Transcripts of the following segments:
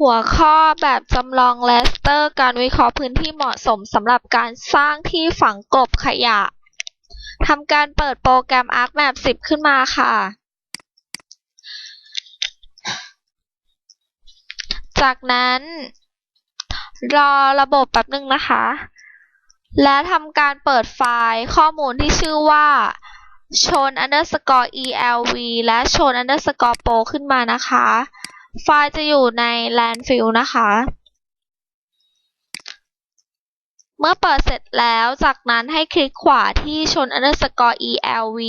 หัวข้อแบบจำลองเลสเตอร์ การวิเคราะห์พื้นที่เหมาะสมสำหรับการสร้างที่ฝังกลบขยะทำการเปิดโปรแกรม ArcMap 10 ขึ้นมาค่ะ จากนั้นรอระบบแป๊บนึงนะคะ และทำการเปิดไฟล์ข้อมูลที่ชื่อว่า shown underscore elv และ shown underscore pro ขึ้นมานะคะ ไฟล์จะอยู่ใน landfill นะคะ เมื่อเปิดเสร็จแล้วจากนั้นให้คลิกขวาที่ shown underscore elv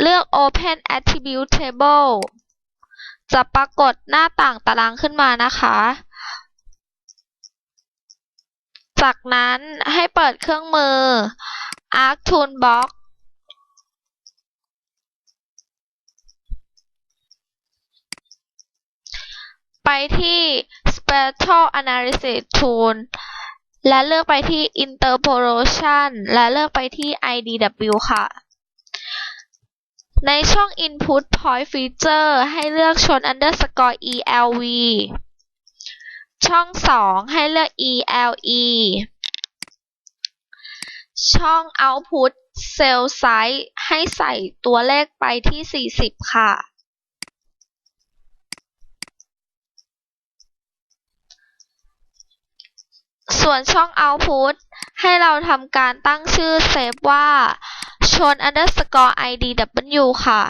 เลือก open attribute table จะปรากฏหน้าต่างตารางขึ้นมานะคะ จากนั้นให้เปิดเครื่องมือ Arc Toolbox ไปที่ Spectral Analysis Tool และเลือกไปที่ Interpolation และเลือกไปที่ IDW ค่ะ ในช่อง Input Point Feature ให้เลือกชน underscore ELV ช่อง 2 ให้เลือก ELE ช่อง Output Cell Size ให้ใส่ตัวเลขไปที่ 40 ค่ะ ส่วนช่อง Output ให้เราทำการตั้งชื่อเซฟว่าชน underscore idw ค่ะ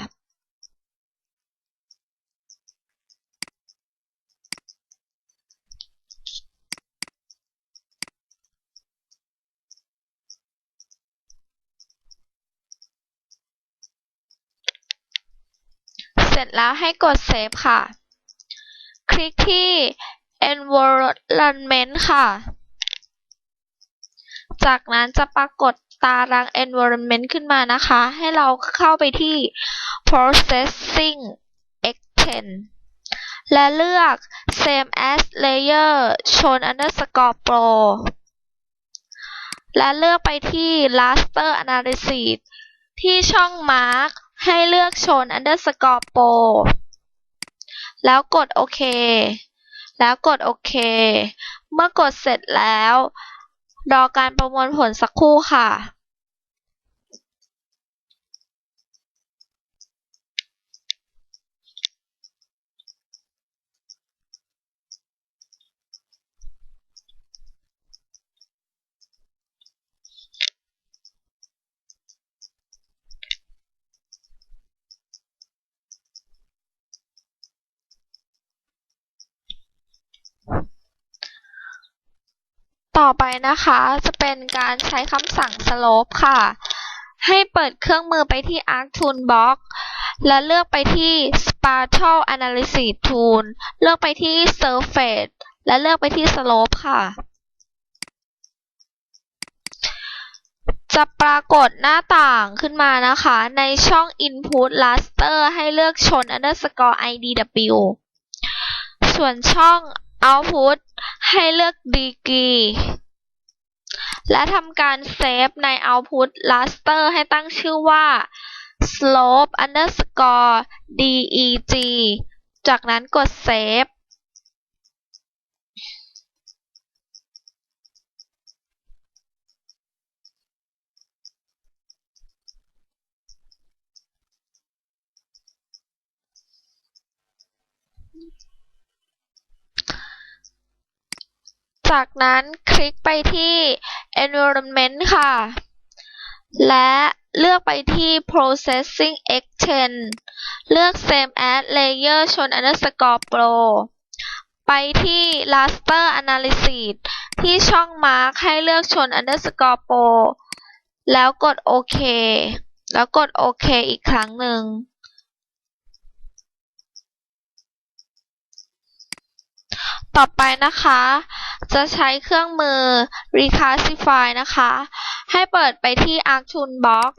เสร็จแล้วให้กด Save ค่ะ คลิกที่ Environment ค่ะ จากนั้นจะปรากฏตาราง environment ขึ้นมานะคะ ให้เราเข้าไปที่ processing extend และเลือก same as layer shown underscore pro และเลือกไปที่ raster analysis ที่ช่อง mark ให้เลือก shown underscore pro แล้วกดโอเค แล้วกดโอเค เมื่อกดเสร็จแล้ว รอการประมวลผลสักครู่ค่ะ ต่อไปนะคะ จะเป็นการใช้คำสั่ง slope ค่ะ ให้เปิดเครื่องมือไปที่ Arc Toolbox และเลือกไปที่ Spatial Analysis Tool เลือกไปที่ Surface และเลือกไปที่ Slope ค่ะ จะปรากฏหน้าต่างขึ้นมานะคะ ในช่อง Input Raster ให้เลือกชน underscore idw ส่วนช่อง เอาพุทให้เลือกดีกีและทำการเซฟใน Output Raster ให้ตั้งชื่อว่า slope underscore deg จากนั้นกดเซฟ จากนั้นคลิกไปที่ environment ค่ะ และเลือกไปที่ processing extend เลือก same as layer ชน underscore pro ไปที่ raster analysis ที่ช่อง mark ให้เลือกชน underscore pro แล้วกดโอเค แล้วกดโอเคอีกครั้งหนึ่ง ต่อไปนะคะ จะใช้เครื่องมือ reclassify นะคะ ให้เปิดไปที่ Arc Toolbox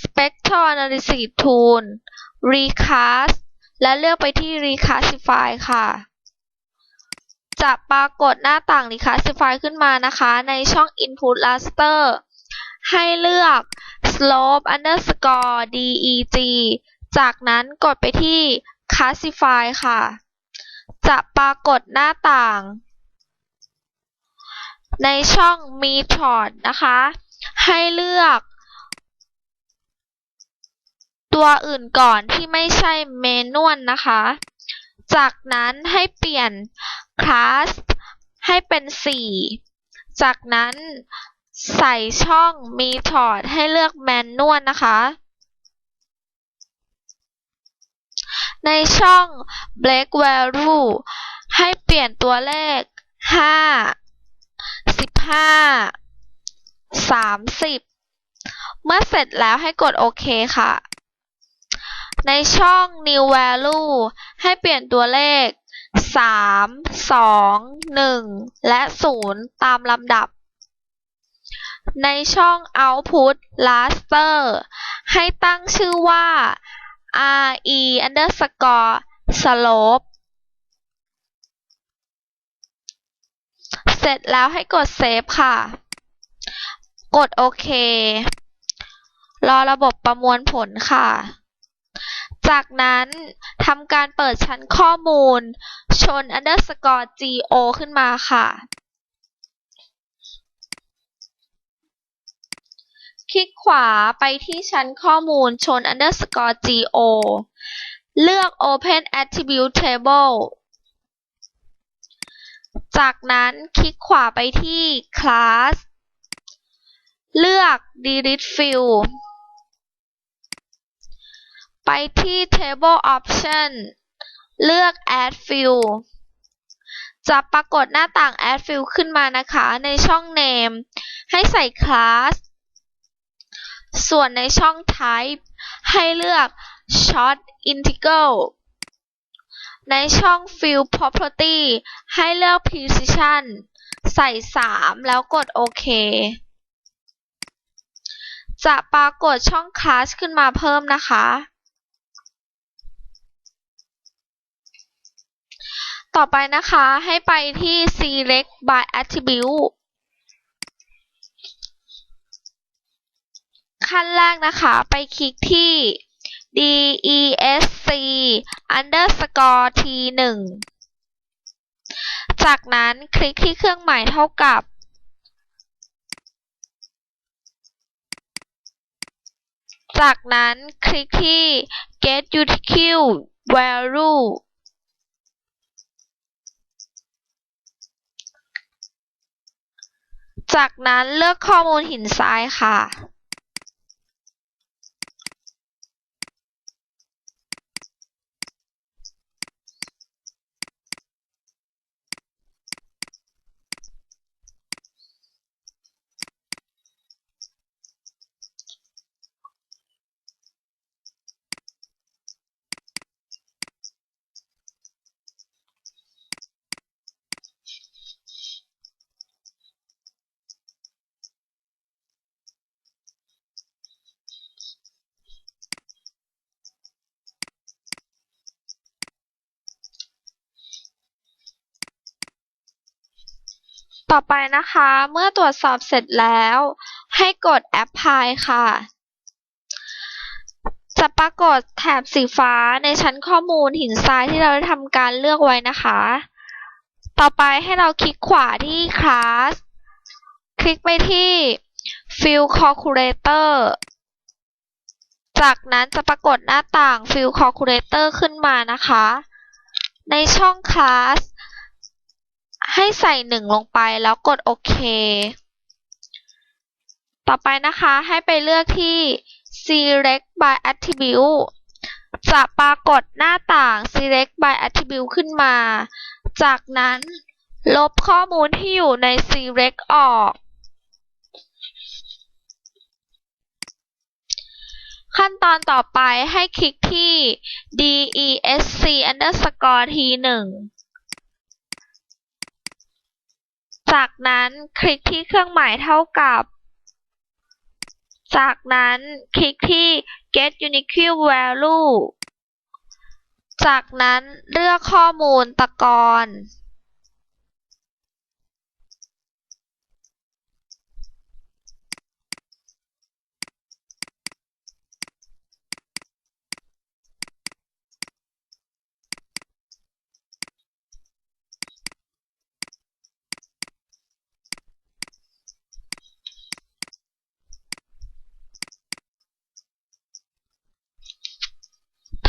Spectral Analysis Tool Recast และเลือกไปที่ Reclassify ค่ะ จะปรากฏหน้าต่าง Reclassify ขึ้นมานะคะ ในช่อง Input Raster ให้เลือก Slope underscore deg จากนั้นกดไปที่ Classify ค่ะ จะปรากฏหน้าต่าง ในช่อง Method นะคะ ให้เลือก ตัวอื่นก่อนที่ไม่ใช่เมนวลนะคะ จากนั้นให้เปลี่ยน class ให้เป็น 4 จากนั้นใส่ช่อง Method ให้เลือก Manual นะคะ ในช่อง Break Value ให้เปลี่ยนตัวเลข 5 15 30 เมื่อเสร็จแล้วให้กดโอเคค่ะ ในช่อง New Value ให้เปลี่ยนตัวเลข 3 2 1 และ 0 ตามลำดับ ในช่อง Output Raster ให้ตั้งชื่อว่า re underscore slope เสร็จแล้วให้กด Save ค่ะ กดโอเครอระบบประมวลผลค่ะ จากนั้นทำการเปิดชั้นข้อมูลชน underscore go ขึ้นมาค่ะ คลิกขวาไปที่ชั้นข้อมูลชน underscore go เลือก open attribute table จากนั้นคลิกขวาไปที่ class เลือก delete field ไปที่ table option เลือก add field จะปรากฏหน้าต่าง add field ขึ้นมานะคะ ในช่อง name ให้ใส่ class ส่วนในช่อง type ให้เลือก short integral ในช่อง field property ให้เลือก precision ใส่ 3 แล้วกดโอเค จะปรากฏช่อง class ขึ้นมาเพิ่มนะคะ ต่อไปนะคะให้ไปที่ select by attribute ขั้นแรกนะคะ ไปคลิกที่ desc underscore t1 จากนั้นคลิกที่เครื่องหมายเท่ากับ จากนั้นคลิกที่ get util value จากนั้นเลือกข้อมูลหินทรายค่ะ ต่อไปนะคะ เมื่อตรวจสอบเสร็จแล้ว ให้กด Apply ค่ะ จะปรากฏแถบสีฟ้าในชั้นข้อมูลหินทรายที่เราได้ทำการเลือกไว้นะคะ ต่อไปให้เราคลิกขวาที่ Class คลิกไปที่ Field Calculator จากนั้นจะปรากฏหน้าต่าง Field Calculator ขึ้นมานะคะ ในช่อง Class ให้ใส่หนึ่งลงไปแล้วกดโอเค ต่อไปนะคะให้ไปเลือกที่ select by attribute จะปรากฏหน้าต่าง select by attribute ขึ้นมา จากนั้นลบข้อมูลที่อยู่ใน select ออก ขั้นตอนต่อไปให้คลิกที่ desc underscore t1 จากนั้นคลิกที่เครื่องหมายเท่ากับ จากนั้นคลิกที่ get unique value จากนั้นเลือกข้อมูลตะกอน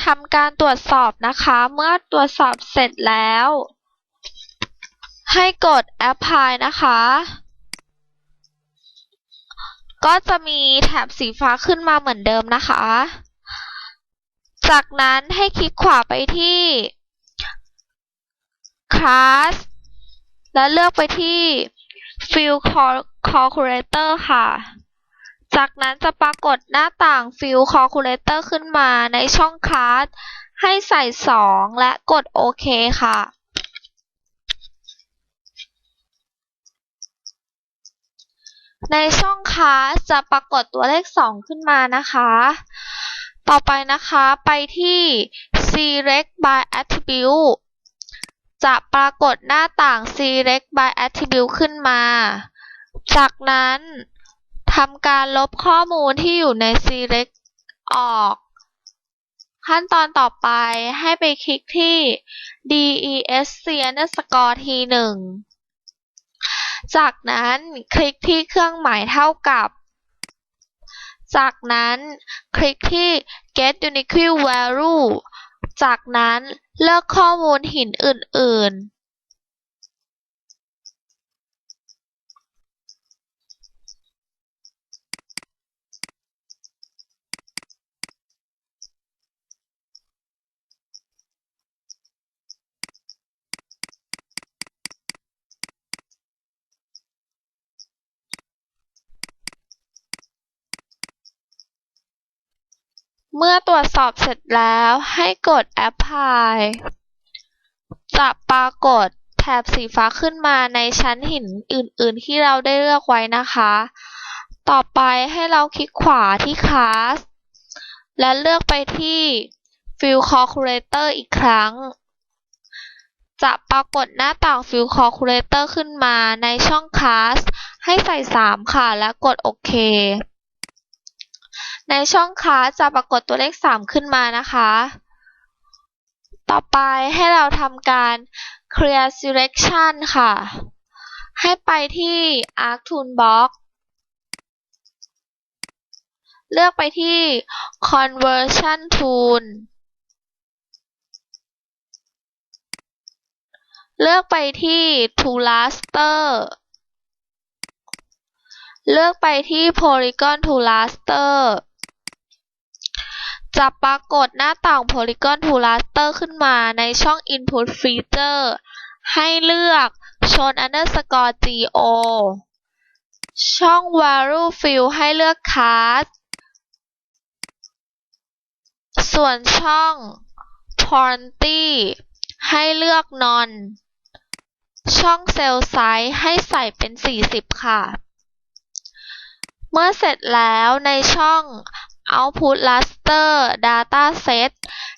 ทำการตรวจสอบนะคะ เมื่อตรวจสอบเสร็จแล้ว ให้กด apply นะคะ ก็จะมีแถบสีฟ้าขึ้นมาเหมือนเดิมนะคะ จากนั้นให้คลิกขวาไปที่ class และเลือกไปที่ field calculator ค่ะ จากนั้นจะปรากฏหน้าต่าง field calculator ขึ้นมาในช่อง class ให้ใส่ 2 และกดโอเคค่ะ ในช่องค้าจะปรากฏตัวเลข 2 ขึ้นมานะคะ ต่อไปนะคะไปที่ select by attribute จะปรากฏหน้าต่าง select by attribute ขึ้นมา จากนั้น ทำการลบข้อมูลที่อยู่ใน select ออก ขั้นตอนต่อไปให้ไปคลิกที่ desc underscore t1 จากนั้นคลิกที่เครื่องหมายเท่ากับ จากนั้นคลิกที่ get unique value จากนั้นเลือกข้อมูลหินอื่น ๆ เมื่อตรวจสอบเสร็จแล้วให้กด apply จะปรากฏแถบสีฟ้าขึ้นมาในชั้นหินอื่น ๆ ที่เราได้เลือกไว้นะคะ ต่อไปให้เราคลิกขวาที่ class และเลือกไปที่ field calculator อีกครั้ง จะปรากฏหน้าต่าง field calculator ขึ้นมาในช่อง class ให้ใส่ 3 ค่ะ และกดโอเค ในช่องค้าจะปรากฏตัวเลข 3 ขึ้นมานะคะ ต่อไปให้เราทำการ clear selection ค่ะ ให้ไปที่ arc toolbox เลือกไปที่ conversion tool เลือกไปที่ to raster เลือกไปที่ polygon to raster จะปรากฏหน้าต่าง Polygon to Raster ขึ้นมาในช่อง Input Feature ให้เลือก Show underscore go ช่อง Value Field ให้เลือก Cast ส่วนช่อง Quantity ให้เลือก None ช่อง Cell Size ให้ใส่เป็น 40 ค่ะ เมื่อเสร็จแล้วในช่อง Output Raster Dataset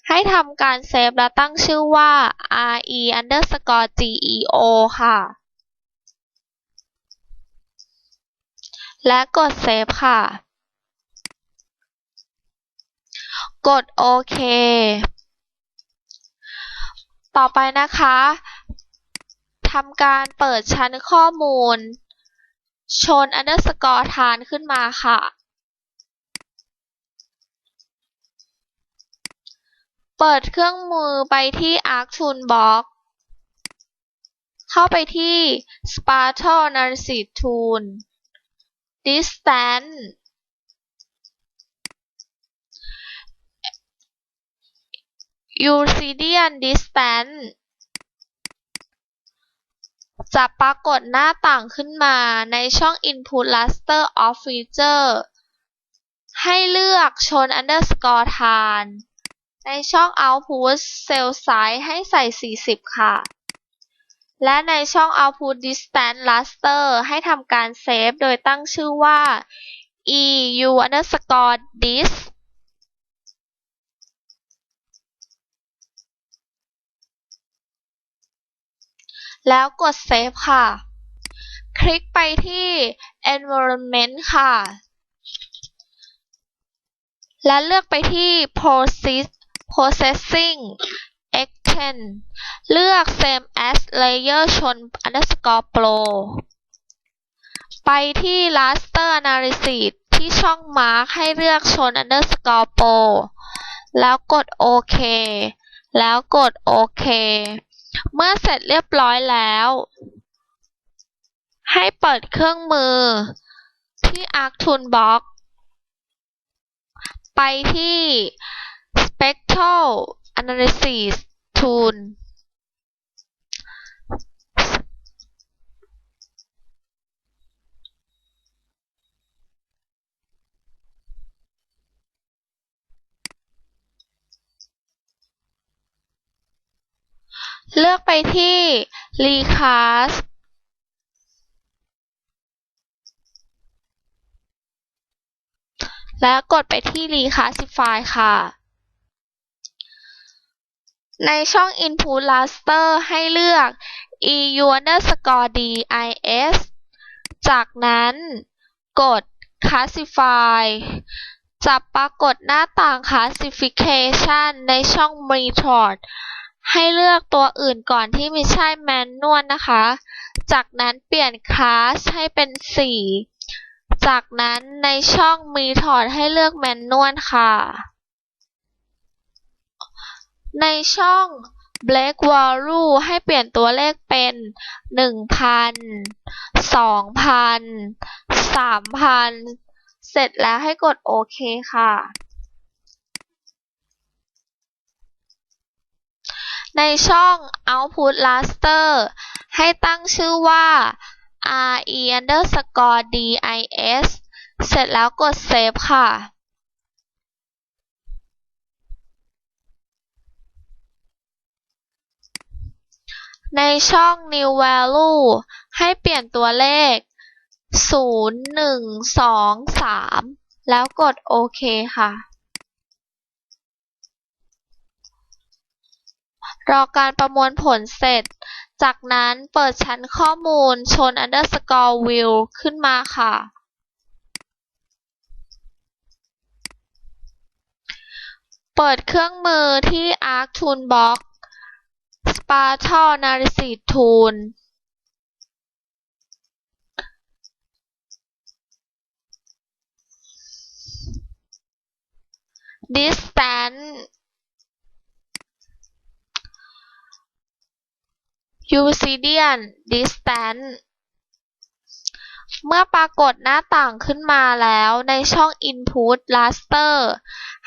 ให้ทำการเซฟและตั้งชื่อว่า re underscore geo ค่ะ และกดเซฟค่ะ กดโอเค ต่อไปนะคะทำการเปิดชั้นข้อมูลชน underscore ทานขึ้นมาค่ะ เปิดเครื่องมือไปที่ Arc Toolbox เข้าไปที่ Spatial Analysis Tool Distance Euclidean Distance จะปรากฏหน้าต่างขึ้นมาในช่อง Input Raster of Feature ให้เลือกชน underscore ทาน ในช่อง Output Cell Size ให้ใส่ 40 ค่ะ และในช่อง Output Distance Raster ให้ทำการเซฟโดยตั้งชื่อว่า eu underscore dis แล้วกดเซฟค่ะ คลิกไปที่ environment ค่ะ และเลือกไปที่ process processing extend เลือก same as layer ชน underscore pro ไปที่ raster analysis ที่ช่อง mark ให้เลือกชน underscore pro แล้วกดโอเค แล้วกดโอเค เมื่อเสร็จเรียบร้อยแล้ว ให้เปิดเครื่องมือ ที่ Arc Toolbox ไปที่ Spectral Analysis Tool เลือกไปที่ Recast แล้วกดไปที่ Reclassify ค่ะ ในช่อง Input Raster ให้เลือก EU underscore DIS จากนั้นกด Classify จะปรากฏหน้าต่าง Classification ในช่อง Method ให้เลือกตัวอื่นก่อนที่ไม่ใช่ Manual นะคะ จากนั้นเปลี่ยน Class ให้เป็น 4 จากนั้นในช่อง Method ให้เลือก Manual ค่ะ ในช่อง Break Value ให้เปลี่ยนตัวเลขเป็น1,000 2,000 3,000เสร็จแล้วให้กดโอเคค่ะในช่อง Output Raster ให้ตั้งชื่อว่า re underscore dis เสร็จแล้วกด Save ค่ะ ในช่อง New Value ให้เปลี่ยนตัวเลข 0 1 2 3 แล้วกดโอเคค่ะ รอการประมวลผลเสร็จ จากนั้นเปิดชั้นข้อมูลชน underscore view ขึ้นมาค่ะเปิดเครื่องมือที่ Arc Toolbox Spatial Analysis Tool Distance Euclidean Distance เมื่อปรากฏหน้าต่างขึ้นมาแล้วในช่อง Input Raster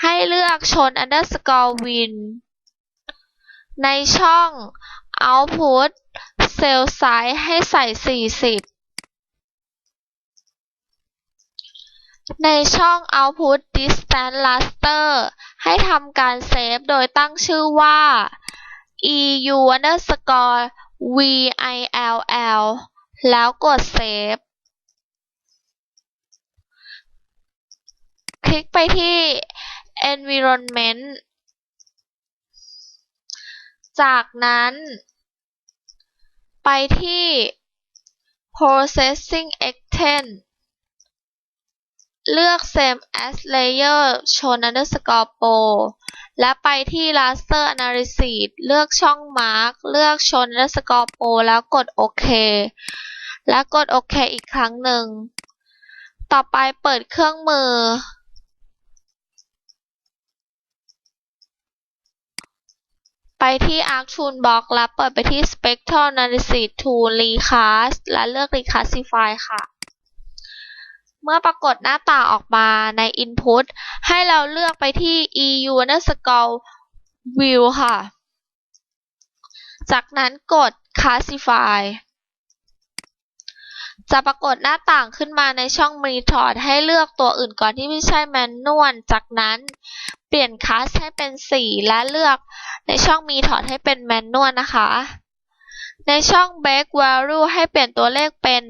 ให้เลือกชน underscore win ในช่อง Output Cell Size ให้ใส่ 40 ในช่อง Output Distance Raster ให้ทำการเซฟโดยตั้งชื่อว่า EU underscore VILL แล้วกดเซฟ คลิกไปที่ Environment จากนั้นไปที่ Processing Extend เลือก Same as Layer ชน underscore Pro และไปที่ Raster Analysis เลือกช่อง Mark เลือกชน underscore Pro แล้วกดโอเค และกดโอเคอีกครั้งหนึ่ง ต่อไปเปิดเครื่องมือ ไปที่ Arc Toolbox แล้วเปิดไปที่ Spectral Analysis Tool Recast และเลือก Reclassify ค่ะ เมื่อปรากฏหน้าต่างออกมาใน Input ให้เราเลือกไปที่ EU underscore view ค่ะ จากนั้นกด Classify จะปรากฏหน้าต่างขึ้นมาในช่อง Method ให้เลือกตัวอื่นก่อนที่ไม่ใช่ Manual จากนั้นเปลี่ยน Class ให้เป็น 4 และเลือกในช่อง Method ให้เป็น Manual นะคะ ในช่อง Break Value ให้เปลี่ยนตัวเลขเป็น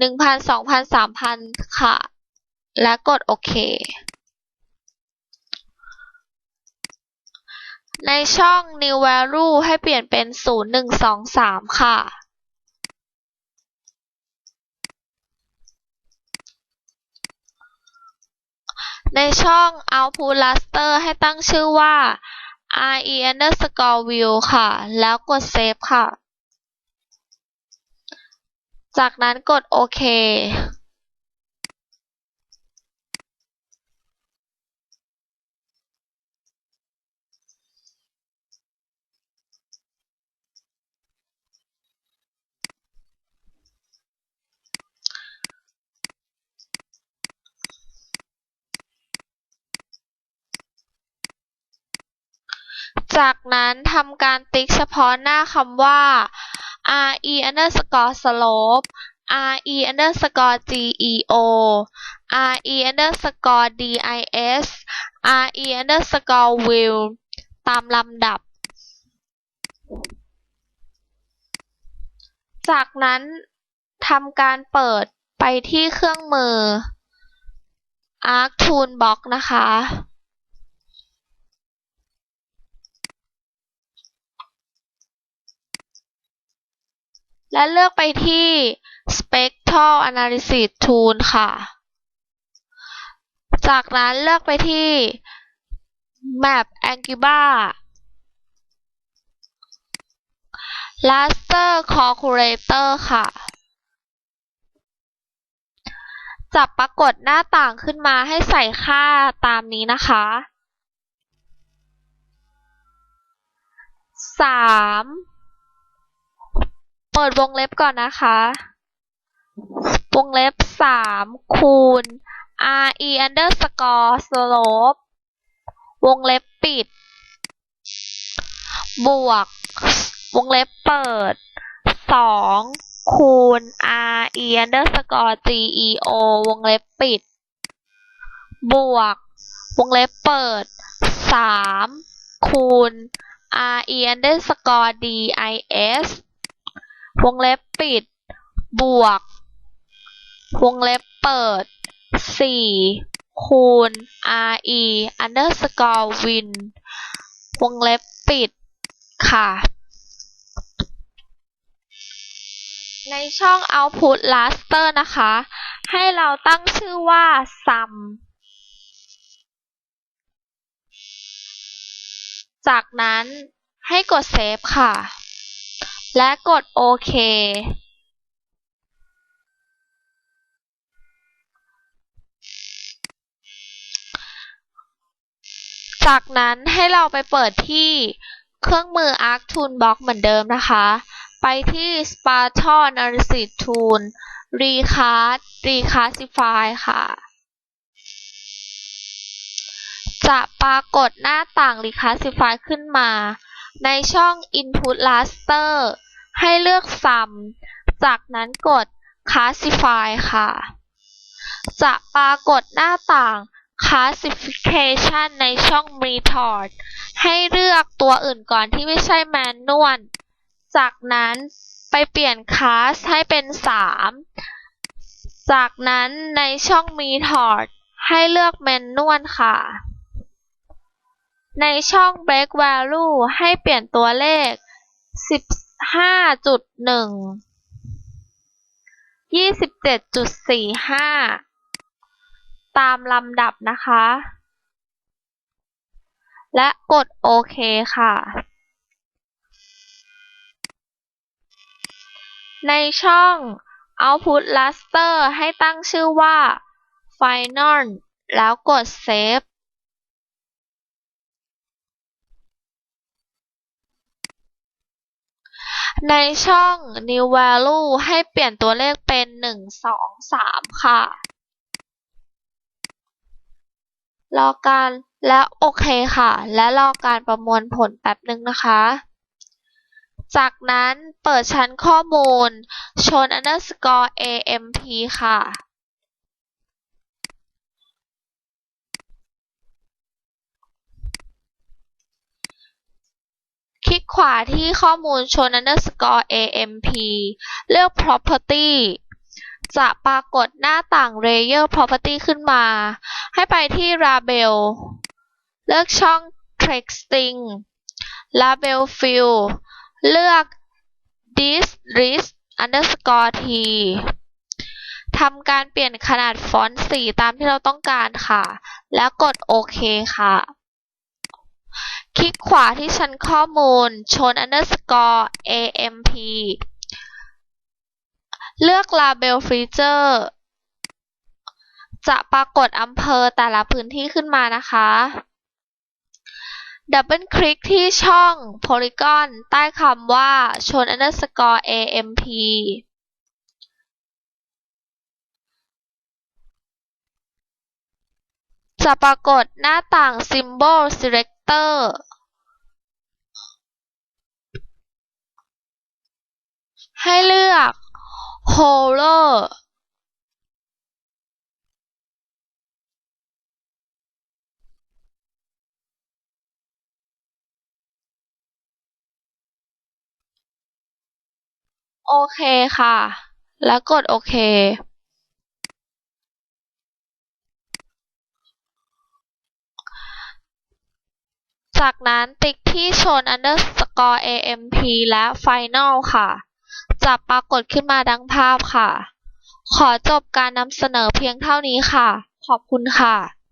1,000 2,000 3,000 ค่ะ และกดโอเค ในช่อง New Value ให้เปลี่ยนเป็น 0 1 2 3 ค่ะ ในช่อง Output Raster ให้ตั้งชื่อว่า re underscore view ค่ะ แล้วกด Save ค่ะ จากนั้นกดโอเค จากนั้นทำการติ๊กเฉพาะหน้าคำว่า re underscore slope re underscore geo re underscore dis re underscore view ตามลำดับ จากนั้นทำการเปิดไปที่เครื่องมือ Arc Toolbox นะคะ และเลือกไปที่ Spectral Analysis Tool ค่ะ จากนั้นเลือกไปที่ Map Angular Raster Calculator ค่ะ จะปรากฏหน้าต่างขึ้นมาให้ใส่ค่าตามนี้นะคะสาม เปิดวงเล็บก่อนนะคะ วงเล็บสามคูณ re underscore slope วงเล็บปิด บวก วงเล็บเปิดสองคูณ re underscore geo วงเล็บปิด บวก วงเล็บเปิดสามคูณ re underscore dis วงเล็บปิด บวก วงเล็บเปิดสี่คูณ re underscore win วงเล็บปิด ค่ะ ในช่อง output raster นะคะ ให้เราตั้งชื่อว่า sum จากนั้นให้กด save ค่ะ และกดโอเค จากนั้นให้เราไปเปิดที่เครื่องมือ Arc Toolbox เหมือนเดิมนะคะ ไปที่ Spatial Analysis Tool Recast Recastify ค่ะ จะปรากฏหน้าต่าง Recastify ขึ้นมา ในช่อง Input Raster ให้เลือก Sum จากนั้นกด Classify ค่ะ จะปรากฏหน้าต่าง Classification ในช่อง Method ให้เลือกตัวอื่นก่อนที่ไม่ใช่ Manual จากนั้นไปเปลี่ยน Class ให้เป็น 3 จากนั้นในช่อง Method ให้เลือก Manual ค่ะ ในช่อง Break Value ให้เปลี่ยนตัวเลข 15.1 27.45 ตามลำดับนะคะ และกดโอเคค่ะ ในช่อง Output Raster ให้ตั้งชื่อว่า Final แล้วกด Save ในช่อง New Value ให้เปลี่ยนตัวเลขเป็น 1 2 3 ค่ะ รอการแล้วโอเคค่ะ และรอการประมวลผลแป๊บนึงนะคะ จากนั้นเปิดชั้นข้อมูลชน underscore amp ค่ะ ลิกขวาที่ข้อมูลชน underscore amp เลือก property จะปรากฏหน้าต่าง layer property ขึ้นมา ให้ไปที่ label เลือกช่อง texting label field เลือก this list underscore t ทำการเปลี่ยนขนาดฟอนต์สีตามที่เราต้องการค่ะ แล้วกดโอเคค่ะ คลิกขวาที่ชั้นข้อมูลชน underscore amp เลือก label feature จะปรากฏอำเภอแต่ละพื้นที่ขึ้นมานะคะ ดับเบิลคลิกที่ช่อง polygon ใต้คำว่าชน underscore amp จะปรากฏหน้าต่าง symbol select ตอร์ ให้เลือก Horror โอเคค่ะ แล้วกดโอเค จากนั้นติ๊กที่ชน underscore amp และ final ค่ะ จะปรากฏขึ้นมาดังภาพค่ะ ขอจบการนำเสนอเพียงเท่านี้ค่ะ ขอบคุณค่ะ